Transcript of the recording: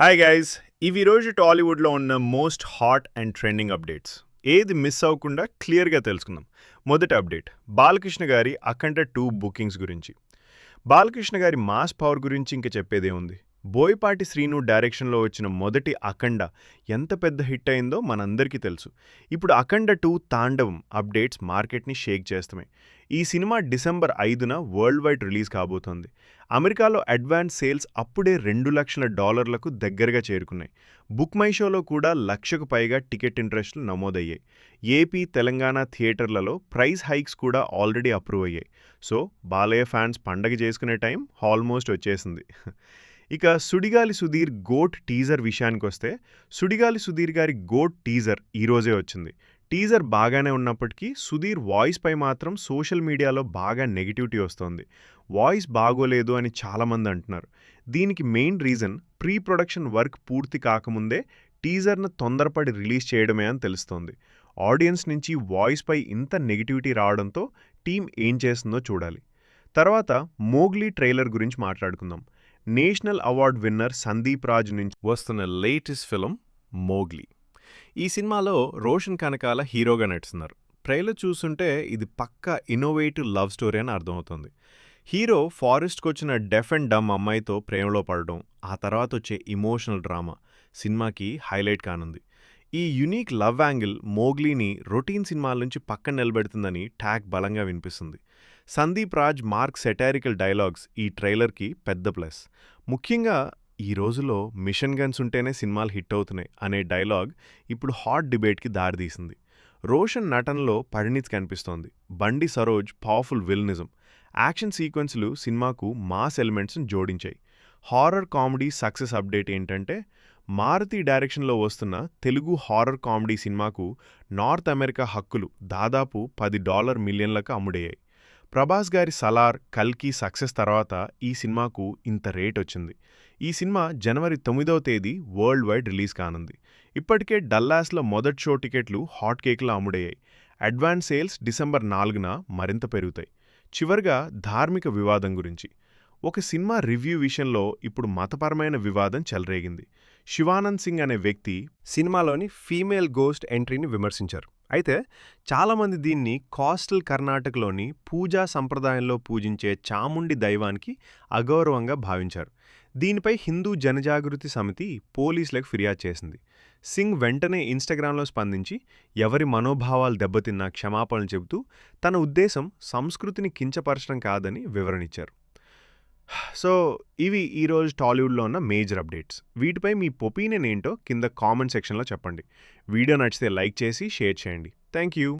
Hi guys ఇవి రోజు టాలీవుడ్లో ఉన్న most hot and trending updates ఏది మిస్ అవ్వకుండా క్లియర్గా తెలుసుకుందాం. మొదటి అప్డేట్ బాలకృష్ణ గారి అఖండ టూ బుకింగ్స్ గురించి. బాలకృష్ణ గారి మాస్ పవర్ గురించి ఇంక చెప్పేదే ఉంది బోయపాటి శ్రీను డైరెక్షన్లో వచ్చిన మొదటి అఖండ ఎంత పెద్ద హిట్ అయిందో మనందరికీ తెలుసు. ఇప్పుడు అఖండ టూ తాండవం అప్డేట్స్ మార్కెట్ని షేక్ చేస్తాయి ఈ సినిమా డిసెంబర్ ఐదున వరల్డ్ వైడ్ రిలీజ్ కాబోతోంది. అమెరికాలో అడ్వాన్స్ సేల్స్ అప్పుడే రెండు లక్షల డాలర్లకు దగ్గరగా చేరుకున్నాయి. బుక్ మై షోలో కూడా లక్షకు పైగా టికెట్ ఇంట్రెస్ట్లు నమోదయ్యాయి. ఏపీ తెలంగాణ థియేటర్లలో ప్రైస్ హైక్స్ కూడా ఆల్రెడీ అప్రూవ్ అయ్యాయి. సో బాలయ్య ఫ్యాన్స్ పండగ చేసుకునే టైం ఆల్మోస్ట్ వచ్చేసింది. ఇక సుడిగాలి సుధీర్ గోట్ టీజర్ విషయానికి వస్తే సుడిగాలి సుధీర్ గారి గోట్ టీజర్ ఈరోజే వచ్చింది. టీజర్ బాగానే ఉన్నప్పటికీ సుధీర్ వాయిస్పై మాత్రం సోషల్ మీడియాలో బాగా నెగిటివిటీ వస్తోంది. వాయిస్ బాగోలేదు అని చాలామంది అంటున్నారు. దీనికి main reason pre production work పూర్తి కాకముందే టీజర్ను తొందరపడి రిలీజ్ చేయడమే అని తెలుస్తోంది. ఆడియన్స్ నుంచి వాయిస్పై ఇంత నెగిటివిటీ రావడంతో టీం ఏం చేస్తుందో చూడాలి. తర్వాత మోగ్లీ ట్రైలర్ గురించి మాట్లాడుకుందాం. National award winner Sandeep Raj నుంచి వస్తున్న లేటెస్ట్ ఫిలం మోగ్లీ. ఈ సినిమాలో రోషన్ కనకాల హీరోగా నటిస్తున్నారు. ట్రైలర్ చూస్తుంటే ఇది పక్క ఇన్నోవేటివ్ లవ్ స్టోరీ అని అర్థమవుతుంది. హీరో ఫారెస్ట్కి వచ్చిన డెఫ్ అండ్ డమ్ అమ్మాయితో ప్రేమలో పడడం ఆ తర్వాత వచ్చే ఇమోషనల్ డ్రామా సినిమాకి హైలైట్ కానుంది. ఈ యునీక్ లవ్ యాంగిల్ మోగ్లీని రొటీన్ సినిమాల నుంచి పక్కన నిలబెడుతుందని ట్యాగ్ బలంగా వినిపిస్తుంది. Sandeep Raj mark satirical dialogues ఈ ట్రైలర్కి పెద్ద ప్లస్. ముఖ్యంగా ఈ రోజులో మిషన్ గన్స్ ఉంటేనే సినిమాలు హిట్ అవుతున్నాయి అనే డైలాగ్ ఇప్పుడు హాట్ డిబేట్కి దారితీసింది. రోషన్ నటనలో పరిణితి కనిపిస్తోంది. Bandi Saroj powerful villainism. Action సీక్వెన్స్లు సినిమాకు మాస్ ఎలిమెంట్స్ని జోడించాయి. హారర్ కామెడీ సక్సెస్ అప్డేట్ ఏంటంటే మారుతి డైరెక్షన్లో వస్తున్న తెలుగు హారర్ కామెడీ సినిమాకు నార్త్ అమెరికా హక్కులు దాదాపు పది డాలర్ మిలియన్లకు అమ్ముడయ్యాయి. ప్రభాస్ గారి సలార్ కల్కి సక్సెస్ తర్వాత ఈ సినిమాకు ఇంత రేట్ వచ్చింది. ఈ సినిమా జనవరి తొమ్మిదవ తేదీ వరల్డ్ వైడ్ రిలీజ్ కానుంది. ఇప్పటికే డల్లాస్లో మొదటి షో టికెట్లు హాట్ కేక్లో అమ్ముడయ్యాయి. అడ్వాన్స్ సేల్స్ డిసెంబర్ నాలుగున మరింత పెరుగుతాయి. చివరిగా ధార్మిక వివాదం గురించి. ఒక సినిమా రివ్యూ విషయంలో ఇప్పుడు మతపరమైన వివాదం చెలరేగింది. శివానంద్ సింగ్ అనే వ్యక్తి సినిమాలోని ఫీమేల్ గోస్ట్ ఎంట్రీని విమర్శించారు. అయితే చాలామంది దీన్ని కోస్టల్ కర్ణాటకలోని పూజా సంప్రదాయంలో పూజించే చాముండి దైవానికి అగౌరవంగా భావించారు. దీనిపై హిందూ జనజాగృతి సమితి పోలీసులకు ఫిర్యాదు చేసింది. సింగ్ వెంటనే ఇన్స్టాగ్రామ్లో స్పందించి ఎవరి మనోభావాలు దెబ్బతిన్నా క్షమాపణలు చెబుతూ తన ఉద్దేశం సంస్కృతిని కించపరచడం కాదని వివరణిచ్చారు సో ఇవి ఈరోజు టాలీవుడ్లో ఉన్న మేజర్ అప్డేట్స్. వీటిపై మీ ఒపీనియన్ ఏంటో కింద కామెంట్ సెక్షన్లో చెప్పండి. వీడియో నచ్చితే లైక్ చేసి షేర్ చేయండి. Thank you